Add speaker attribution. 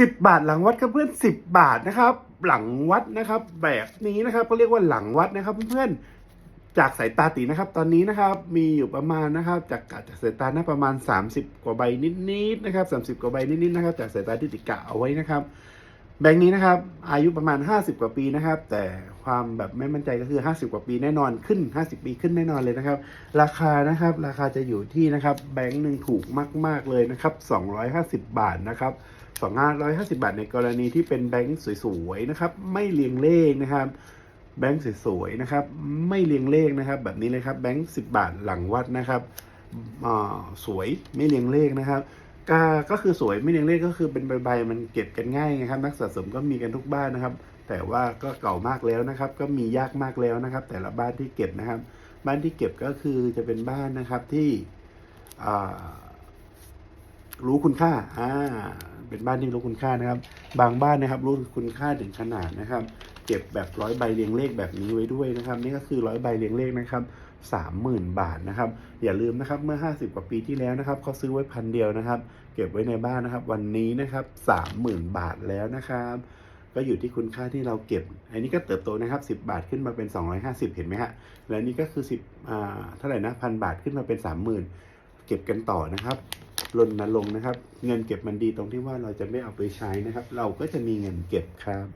Speaker 1: สิบบาทหลังวัดครับเพื่อนสิบบาทนะครับ หลังวัดนะครับ แบบนี้นะครับก็เรียกว่าหลังวัดนะครับเพื่อนจากสายตาตีนะครับ ตอนนี้นะครับมีอยู่ประมาณนะครับ จากจากสายตานะประมาณ 30 กว่าใบนิดๆนะครับ 30 กว่าใบนิดๆนะครับ จากสายตาที่ติกะเอาไว้นะครับ แบงค์นี้นะครับ อายุประมาณ 50 กว่าปีนะครับ แต่ความแบบไม่มั่นใจก็คือ 50 กว่าปีแน่นอนขึ้น 50 ปีขึ้นแน่นอนเลยนะครับ ราคานะครับ ราคาจะอยู่ที่นะครับ แบงค์หนึ่งถูกมาก ๆเลยนะครับ 250 บาทนะครับ 250 บาท ในกรณีที่เป็นแบงค์สวยๆนะครับ ไม่เรียงเลขนะครับ แบงค์สวยๆนะครับ ไม่เรียงเลขนะครับ แบบนี้เลยครับแบงค์10 บาทหลังวัดนะครับสวยไม่เรียงเลขนะครับก็ก็คือสวยไม่เรียงเลขก็คือเป็นใบๆมันเก็บกันง่ายไงครับ นักสะสมก็มีกันทุกบ้านนะครับ แต่ว่าก็เก่ามากแล้วนะครับ ก็มียากมากแล้วนะครับ แต่ละบ้านที่เก็บนะครับ บ้านที่เก็บก็คือจะเป็นบ้านนะครับที่รู้คุณค่าอ่า เป็นบ้านที่รู้คุณค่านะครับ บางบ้านนะครับรู้คุณค่าถึงขนาดนะครับ เก็บแบบร้อยใบเรียงเลขแบบนี้ไว้ด้วยนะครับ นี่ก็คือร้อยใบเรียงเลขนะครับสามหมื่นบาทนะครับ อย่าลืมนะครับเมื่อ 50 กว่าปีที่แล้วนะครับเขาซื้อไว้พันเดียวนะครับ เก็บไว้ในบ้านนะครับ วันนี้นะครับสามหมื่นบาทแล้วนะครับก็อยู่ที่คุณค่าที่เราเก็บ อันนี้ก็เติบโตนะครับ 10 บาทขึ้นมาเป็น 250 เห็นไหมฮะ และนี่ก็คือ 10อ่าเท่าไหร่นะพันบาทขึ้นมาเป็น 30,000 เก็บกันต่อนะครับ รณรงค์นะครับ เงินเก็บมันดีตรงที่ว่าเราจะไม่เอาไปใช้นะครับ เราก็จะมีเงินเก็บครับ